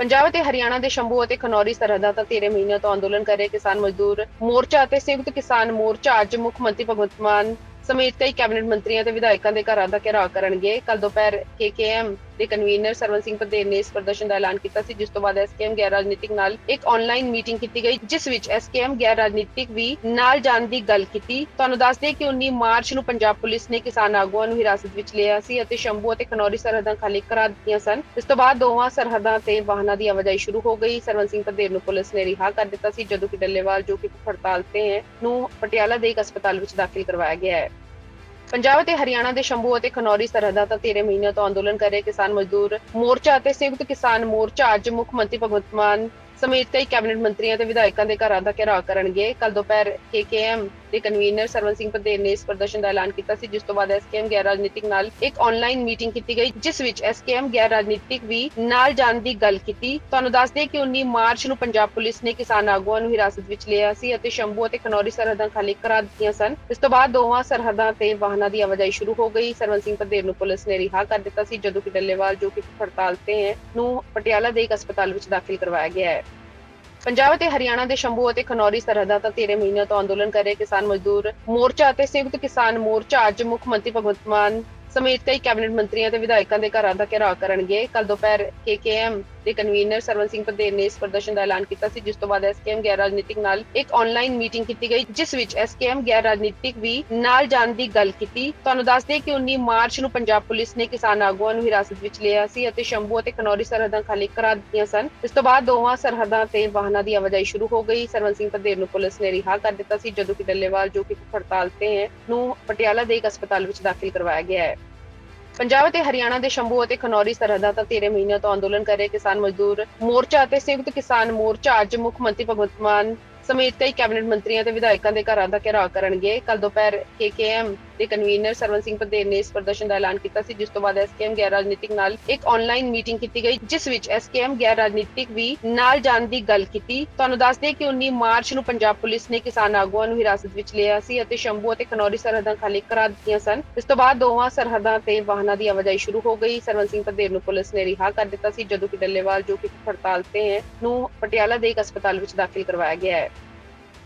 ਪੰਜਾਬ ਅਤੇ ਹਰਿਆਣਾ ਦੇ ਸ਼ੰਭੂ ਅਤੇ ਖਨੌਰੀ ਸਰਹੱਦਾਂ ਤੋਂ 13 ਮਹੀਨਿਆਂ ਤੋਂ ਅੰਦੋਲਨ ਕਰ ਰਹੇ ਕਿਸਾਨ ਮਜ਼ਦੂਰ ਮੋਰਚਾ ਅਤੇ ਸੰਯੁਕਤ ਕਿਸਾਨ ਮੋਰਚਾ ਅੱਜ ਮੁੱਖ ਮੰਤਰੀ ਭਗਵੰਤ ਮਾਨ ਸਮੇਤ ਕਈ ਕੈਬਨਿਟ ਮੰਤਰੀਆਂ ਤੇ ਵਿਧਾਇਕਾਂ ਦੇ ਘਰਾਂ ਦਾ ਘਿਰਾਓ ਕਰਨਗੇ। ਕੱਲ ਦੁਪਹਿਰ ਕੇਕੇਐਮ ਦੇ ਕਨਵੀਨਰ ਸਰਵਨ ਸਿੰਘ ਪਟੇਲ ਨੇ ਇਸ ਪ੍ਰਦਰਸ਼ਨ ਦਾ ਐਲਾਨ ਕੀਤਾ ਸੀ, ਜਿਸ ਤੋਂ ਬਾਅਦ ਐਸਕੇਐਮ ਗੈਰ ਰਾਜਨੀਤਿਕ ਨਾਲ ਇੱਕ ਆਨਲਾਈਨ ਮੀਟਿੰਗ ਕੀਤੀ ਗਈ, ਜਿਸ ਵਿੱਚ ਐਸਕੇਐਮ ਗੈਰ ਰਾਜਨੀਤਿਕ ਵੀ ਨਾਲ ਜਾਣ ਦੀ ਗੱਲ ਕੀਤੀ। ਤੁਹਾਨੂੰ ਦੱਸ ਦਈਏ ਕਿ 19 ਮਾਰਚ ਨੂੰ ਪੰਜਾਬ ਪੁਲਿਸ ਨੇ ਕਿਸਾਨ ਆਗੂਆਂ ਨੂੰ ਹਿਰਾਸਤ ਵਿੱਚ ਲਿਆ ਸੀ ਅਤੇ ਸ਼ੰਭੂ ਅਤੇ ਖਨੌਰੀ ਸਰਹੱਦਾਂ ਖਾਲੀ ਕਰਾ ਦਿੱਤੀਆਂ ਸਨ। ਇਸ ਤੋਂ ਬਾਅਦ ਦੋਵਾਂ ਸਰਹੱਦਾਂ ਤੇ ਵਾਹਨਾਂ ਦੀ ਆਵਾਜਾਈ ਸ਼ੁਰੂ ਹੋ ਗਈ। ਸਰਵਨ ਸਿੰਘ ਪਟੇਲ ਨੂੰ ਪੁਲਿਸ ਨੇ ਰਿਹਾ ਕਰ ਦਿੱਤਾ ਸੀ, ਜਦੋਂ ਕਿ ਡੱਲੇਵਾਲ, ਜੋ ਕਿ ਹੜਤਾਲ ਤੇ ਹੈ, ਨੂੰ ਪਟਿਆਲਾ ਦੇ ਇੱਕ ਹਸਪਤਾਲ ਵਿੱਚ ਦਾਖਲ ਕਰਵਾਇਆ ਗਿਆ ਹੈ। ਪੰਜਾਬ ਅਤੇ ਹਰਿਆਣਾ ਦੇ ਸ਼ੰਭੂ ਅਤੇ ਖਨੌਰੀ ਸਰਹੱਦਾਂ ਤੋਂ 13 ਮਹੀਨਿਆਂ ਤੋਂ ਅੰਦੋਲਨ ਕਰ ਰਹੇ ਕਿਸਾਨ ਮਜ਼ਦੂਰ ਮੋਰਚਾ ਅਤੇ ਸੰਯੁਕਤ ਕਿਸਾਨ ਮੋਰਚਾ ਅੱਜ ਮੁੱਖ ਮੰਤਰੀ ਭਗਵੰਤ ਮਾਨ ਸਮੇਤ ਕਈ ਕੈਬਨਿਟ ਮੰਤਰੀਆਂ ਤੇ ਵਿਧਾਇਕਾਂ ਦੇ ਘਰਾਂ ਦਾ ਘਿਰਾਓ ਕਰਨਗੇ। ਕੱਲ ਦੁਪਹਿਰ ਕੇਕੇਐਮ ਦੇ ਕਨਵੀਨਰ ਸਰਵਨ ਸਿੰਘ ਪਟੇਲ ਨੇ ਇਸ ਪ੍ਰਦਰਸ਼ਨ ਦਾ ਐਲਾਨ ਕੀਤਾ ਸੀ, ਜਿਸ ਤੋਂ ਬਾਅਦ ਐਸਕੇਐਮ ਗੈਰ ਰਾਜਨੀਤਿਕ ਨਾਲ ਇੱਕ ਆਨਲਾਈਨ ਮੀਟਿੰਗ ਕੀਤੀ ਗਈ, ਜਿਸ ਵਿੱਚ ਐਸਕੇਐਮ ਗੈਰ ਰਾਜਨੀਤਿਕ ਵੀ ਨਾਲ ਜਾਣ ਦੀ ਗੱਲ ਕੀਤੀ। ਤੁਹਾਨੂੰ ਦੱਸ ਦਈਏ ਕਿ 19 ਮਾਰਚ ਨੂੰ ਪੰਜਾਬ ਪੁਲਿਸ ਨੇ ਕਿਸਾਨ ਆਗੂਆਂ ਨੂੰ ਹਿਰਾਸਤ ਵਿੱਚ ਲਿਆ ਸੀ ਅਤੇ ਸ਼ੰਭੂ ਅਤੇ ਖਨੌਰੀ ਸਰਹੱਦਾਂ ਖਾਲੀ ਕਰਾ ਦਿੱਤੀਆਂ ਸਨ। ਇਸ ਤੋਂ ਬਾਅਦ ਦੋਵਾਂ ਸਰਹੱਦਾਂ ਤੇ ਵਾਹਨਾਂ ਦੀ ਆਵਾਜਾਈ ਸ਼ੁਰੂ ਹੋ ਗਈ। ਸਰਵਨ ਸਿੰਘ ਪਟੇਲ ਨੂੰ ਪੁਲਿਸ ਨੇ ਰਿਹਾ ਕਰ ਦਿੱਤਾ ਸੀ, ਜਦੋਂ ਕਿ ਡੱਲੇਵਾਲ, ਜੋ ਕਿ ਹੜਤਾਲ ਤੇ ਹੈ, ਨੂੰ ਪਟਿਆਲਾ ਦੇ ਇੱਕ ਹਸਪਤਾਲ ਵਿੱਚ ਦਾਖਲ ਕਰਵਾਇਆ ਗਿਆ ਹੈ। ਪੰਜਾਬ ਅਤੇ ਹਰਿਆਣਾ ਦੇ ਸ਼ੰਭੂ ਅਤੇ ਖਨੌਰੀ ਸਰਹੱਦਾਂ ਤੋਂ 13 ਮਹੀਨਿਆਂ ਤੋਂ ਅੰਦੋਲਨ ਕਰ ਰਹੇ ਕਿਸਾਨ ਮਜ਼ਦੂਰ ਮੋਰਚਾ ਅਤੇ ਸੰਯੁਕਤ ਕਿਸਾਨ ਮੋਰਚਾ, ਅੱਜ ਮੁੱਖ ਮੰਤਰੀ ਭਗਵੰਤ ਮਾਨ ਸਮੇਤ ਕਈ ਕੈਬਨਿਟ ਮੰਤਰੀਆਂ ਤੇ ਵਿਧਾਇਕਾਂ ਦੇ ਘਰਾਂ ਦਾ ਘਿਰਾਓ ਕਰਨਗੇ। ਕੱਲ ਦੁਪਹਿਰ ਕੇਕੇਐਮ ਦੇ ਕਨਵੀਨਰ ਸਰਵਨ ਸਿੰਘ ਪਟੇਲ ਨੇ ਇਸ ਪ੍ਰਦਰਸ਼ਨ ਦਾ ਐਲਾਨ ਕੀਤਾ ਸੀ, ਜਿਸ ਤੋਂ ਬਾਅਦ ਐਸਕੇਐਮ ਗੈਰ ਰਾਜਨੀਤਿਕ ਨਾਲ ਇੱਕ ਆਨਲਾਈਨ ਮੀਟਿੰਗ ਕੀਤੀ ਗਈ, ਜਿਸ ਵਿੱਚ ਐਸਕੇਐਮ ਗੈਰ ਰਾਜਨੀਤਿਕ ਵੀ ਨਾਲ ਜਾਣ ਦੀ ਗੱਲ ਕੀਤੀ। ਤੁਹਾਨੂੰ ਦੱਸ ਦਈਏ ਕਿ 19 ਮਾਰਚ ਨੂੰ ਪੰਜਾਬ ਪੁਲਿਸ ਨੇ ਕਿਸਾਨ ਆਗੂਆਂ ਨੂੰ ਹਿਰਾਸਤ ਵਿੱਚ ਲਿਆ ਸੀ ਅਤੇ ਸ਼ੰਭੂ ਅਤੇ ਖਨੌਰੀ ਸਰਹੱਦਾਂ ਖਾਲੀ ਕਰਾ ਦਿੱਤੀਆਂ ਸਨ। ਇਸ ਤੋਂ ਬਾਅਦ ਦੋਵਾਂ ਸਰਹੱਦਾਂ ਤੇ ਵਾਹਨਾਂ ਦੀ ਆਵਾਜਾਈ ਸ਼ੁਰੂ ਹੋ ਗਈ। ਸਰਵਨ ਸਿੰਘ ਪਟੇਲ ਨੂੰ ਪੁਲਿਸ ਨੇ ਰਿਹਾ ਕਰ ਦਿੱਤਾ ਸੀ, ਜਦੋਂ ਕਿ ਡੱਲੇਵਾਲ, ਜੋ ਕਿ ਹੜਤਾਲ ਤੇ ਹੈ, ਨੂੰ ਪਟਿਆਲਾ ਦੇ ਇੱਕ ਹਸਪਤਾਲ ਵਿੱਚ ਦਾਖਲ ਕਰਵਾਇਆ ਗਿਆ ਹੈ। ਪੰਜਾਬ ਅਤੇ ਹਰਿਆਣਾ ਦੇ ਸ਼ੰਭੂ ਅਤੇ ਖਨੌਰੀ ਸਰਹੱਦਾਂ ਤੋਂ 13 ਮਹੀਨਿਆਂ ਤੋਂ ਅੰਦੋਲਨ ਕਰ ਰਹੇ ਕਿਸਾਨ ਮਜ਼ਦੂਰ ਮੋਰਚਾ ਅਤੇ ਸੰਯੁਕਤ ਕਿਸਾਨ ਮੋਰਚਾ ਅੱਜ ਮੁੱਖ ਮੰਤਰੀ ਭਗਵੰਤ ਮਾਨ ਸਮੇਤ ਕਈ ਕੈਬਨਿਟ ਮੰਤਰੀਆਂ ਤੇ ਵਿਧਾਇਕਾਂ ਦੇ ਘਰਾਂ ਦਾ ਘਿਰਾਓ ਕਰਨਗੇ। ਕੱਲ ਦੁਪਹਿਰ ਕੇਕੇਐਮ ਦੇ ਕਨਵੀਨਰ ਸਰਵਨ ਸਿੰਘ ਪਟੇਲ ਨੇ ਇਸ ਪ੍ਰਦਰਸ਼ਨ ਦਾ ਐਲਾਨ ਕੀਤਾ ਸੀ, ਜਿਸ ਤੋਂ ਬਾਅਦ ਐਸਕੇਐਮ ਗੈਰ ਰਾਜਨੀਤਿਕ ਨਾਲ ਇੱਕ ਆਨਲਾਈਨ ਮੀਟਿੰਗ ਕੀਤੀ ਗਈ, ਜਿਸ ਵਿੱਚ ਐਸਕੇਐਮ ਗੈਰ ਰਾਜਨੀਤਿਕ ਵੀ ਨਾਲ ਜਾਣ ਦੀ ਗੱਲ ਕੀਤੀ। ਤੁਹਾਨੂੰ ਦੱਸ ਦਈਏ ਕਿ 19 ਮਾਰਚ ਨੂੰ ਪੰਜਾਬ ਪੁਲਿਸ ਨੇ ਕਿਸਾਨ ਆਗੂਆਂ ਨੂੰ ਹਿਰਾਸਤ ਵਿੱਚ ਲਿਆ ਸੀ ਅਤੇ ਸ਼ੰਭੂ ਅਤੇ ਖਨੌਰੀ ਸਰਹੱਦਾਂ ਖਾਲੀ ਕਰਾ ਦਿੱਤੀਆਂ ਸਨ। ਇਸ ਤੋਂ ਬਾਅਦ ਦੋਵਾਂ ਸਰਹੱਦਾਂ ਤੇ ਵਾਹਨਾਂ ਦੀ ਆਵਾਜਾਈ ਸ਼ੁਰੂ ਹੋ ਗਈ। ਸਰਵਨ ਸਿੰਘ ਪਟੇਲ ਨੂੰ ਪੁਲਿਸ ਨੇ ਰਿਹਾ ਕਰ ਦਿੱਤਾ ਸੀ, ਜਦੋਂ ਕਿ ਡੱਲੇਵਾਲ, ਜੋ ਕਿ ਹੜਤਾਲ ਤੇ ਹੈ, ਨੂੰ ਪਟਿਆਲਾ ਦੇ ਇੱਕ ਹਸਪਤਾਲ ਵਿੱਚ ਦਾਖਲ ਕਰਵਾਇਆ ਗਿਆ ਹੈ।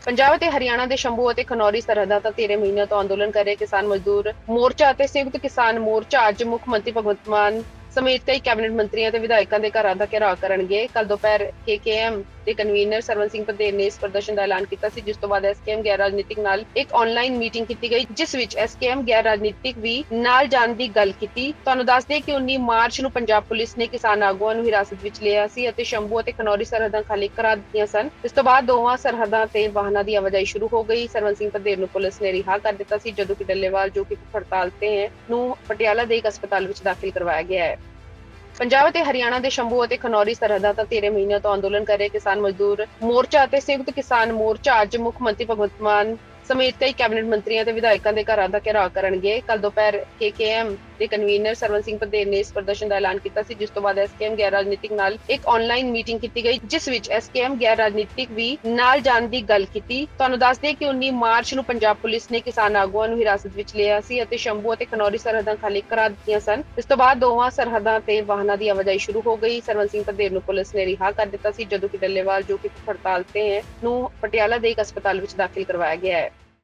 ਪੰਜਾਬ ਅਤੇ ਹਰਿਆਣਾ ਦੇ ਸ਼ੰਭੂ ਅਤੇ ਖਨੌਰੀ ਸਰਹੱਦਾਂ ਤੋਂ 13 ਮਹੀਨਿਆਂ ਤੋਂ ਅੰਦੋਲਨ ਕਰ ਰਹੇ ਕਿਸਾਨ ਮਜ਼ਦੂਰ ਮੋਰਚਾ ਅਤੇ ਸੰਯੁਕਤ ਕਿਸਾਨ ਮੋਰਚਾ ਅੱਜ ਮੁੱਖ ਮੰਤਰੀ ਭਗਵੰਤ ਮਾਨ ਸਮੇਤ ਕਈ ਕੈਬਨਿਟ ਮੰਤਰੀਆਂ ਤੇ ਵਿਧਾਇਕਾਂ ਦੇ ਘਰਾਂ ਦਾ ਘਿਰਾਓ ਕਰਨਗੇ। ਕੱਲ ਦੁਪਹਿਰ ਕੇਕੇਐਮ ਦੇ ਕਨਵੀਨਰ ਸਰਵਨ ਸਿੰਘ ਪਟੇਲ ਨੇ ਇਸ ਪ੍ਰਦਰਸ਼ਨ ਦਾ ਐਲਾਨ ਕੀਤਾ ਸੀ, ਜਿਸ ਤੋਂ ਬਾਅਦ ਐਸਕੇਐਮ ਗੈਰ ਰਾਜਨੀਤਿਕ ਨਾਲ ਇੱਕ ਆਨਲਾਈਨ ਮੀਟਿੰਗ ਕੀਤੀ ਗਈ, ਜਿਸ ਵਿੱਚ ਐਸਕੇਐਮ ਗੈਰ ਰਾਜਨੀਤਿਕ ਵੀ ਨਾਲ ਜਾਣ ਦੀ ਗੱਲ ਕੀਤੀ। ਤੁਹਾਨੂੰ ਦੱਸ ਦਈਏ ਕਿ 19 ਮਾਰਚ ਨੂੰ ਪੰਜਾਬ ਪੁਲਿਸ ਨੇ ਕਿਸਾਨ ਆਗੂਆਂ ਨੂੰ ਹਿਰਾਸਤ ਵਿੱਚ ਲਿਆ ਸੀ ਅਤੇ ਸ਼ੰਭੂ ਅਤੇ ਖਨੌਰੀ ਸਰਹੱਦਾਂ ਖਾਲੀ ਕਰਾ ਦਿੱਤੀਆਂ ਸਨ। ਇਸ ਤੋਂ ਬਾਅਦ ਦੋਵਾਂ ਸਰਹੱਦਾਂ ਤੇ ਵਾਹਨਾਂ ਦੀ ਆਵਾਜਾਈ ਸ਼ੁਰੂ ਹੋ ਗਈ। ਸਰਵਨ ਸਿੰਘ ਪਟੇਲ ਨੂੰ ਪੁਲਿਸ ਨੇ ਰਿਹਾ ਕਰ ਦਿੱਤਾ ਸੀ, ਜਦੋਂ ਕਿ ਡੱਲੇਵਾਲ, ਜੋ ਕਿ ਹੜਤਾਲ ਤੇ ਹੈ, ਨੂੰ ਪਟਿਆਲਾ ਦੇ ਇੱਕ ਹਸਪਤਾਲ ਵਿੱਚ ਦਾਖਲ ਕਰਵਾਇਆ ਗਿਆ ਹੈ। ਪੰਜਾਬ ਅਤੇ ਹਰਿਆਣਾ ਦੇ ਸ਼ੰਭੂ ਅਤੇ ਖਨੌਰੀ ਸਰਹੱਦਾਂ ਤੋਂ 13 ਮਹੀਨਿਆਂ ਤੋਂ ਅੰਦੋਲਨ ਕਰ ਰਹੇ ਕਿਸਾਨ ਮਜ਼ਦੂਰ ਮੋਰਚਾ ਅਤੇ ਸੰਯੁਕਤ ਕਿਸਾਨ ਮੋਰਚਾ ਅੱਜ ਮੁੱਖ ਮੰਤਰੀ ਭਗਵੰਤ ਮਾਨ ਸਮੇਤ ਕਈ ਕੈਬਨਿਟ ਮੰਤਰੀਆਂ ਤੇ ਵਿਧਾਇਕਾਂ ਦੇ ਘਰਾਂ ਦਾ ਘਿਰਾਓ ਕਰਨਗੇ। ਕੱਲ ਦੁਪਹਿਰ ਕੇਕੇਐਮ ਦੇ ਕਨਵੀਨਰ ਸਰਵਨ ਸਿੰਘ ਪਟੇਲ ਨੇ ਇਸ ਪ੍ਰਦਰਸ਼ਨ ਦਾ ਐਲਾਨ ਕੀਤਾ ਸੀ, ਜਿਸ ਤੋਂ ਬਾਅਦ ਐਸਕੇਐਮ ਗੈਰ ਰਾਜਨੀਤਿਕ ਨਾਲ ਇੱਕ ਆਨਲਾਈਨ ਮੀਟਿੰਗ ਕੀਤੀ ਗਈ, ਜਿਸ ਵਿੱਚ ਐਸਕੇਐਮ ਗੈਰ ਰਾਜਨੀਤਿਕ ਵੀ ਨਾਲ ਜਾਣ ਦੀ ਗੱਲ ਕੀਤੀ। ਤੁਹਾਨੂੰ ਦੱਸ ਦਈਏ ਕਿ 19 ਮਾਰਚ ਨੂੰ ਪੰਜਾਬ ਪੁਲਿਸ ਨੇ ਕਿਸਾਨ ਆਗੂਆਂ ਨੂੰ ਹਿਰਾਸਤ ਵਿੱਚ ਲਿਆ ਸੀ ਅਤੇ ਸ਼ੰਭੂ ਅਤੇ ਖਨੌਰੀ ਸਰਹੱਦਾਂ ਖਾਲੀ ਕਰਾ ਦਿੱਤੀਆਂ ਸਨ। ਇਸ ਤੋਂ ਬਾਅਦ ਦੋਵਾਂ ਸਰਹੱਦਾਂ ਤੇ ਵਾਹਨਾਂ ਦੀ ਆਵਾਜਾਈ ਸ਼ੁਰੂ ਹੋ ਗਈ। ਸਰਵਨ ਸਿੰਘ ਪਟੇਲ ਨੂੰ ਪੁਲਿਸ ਨੇ ਰਿਹਾ ਕਰ ਦਿੱਤਾ ਸੀ, ਜਦੋਂ ਕਿ ਡੱਲੇਵਾਲ, ਜੋ ਕਿ ਹੜਤਾਲ ਤੇ ਹੈ, ਨੂੰ ਪਟਿਆਲਾ ਦੇ ਇੱਕ ਹਸਪਤਾਲ ਵਿੱਚ ਦਾਖਲ ਕਰਵਾਇਆ ਗਿਆ ਹੈ।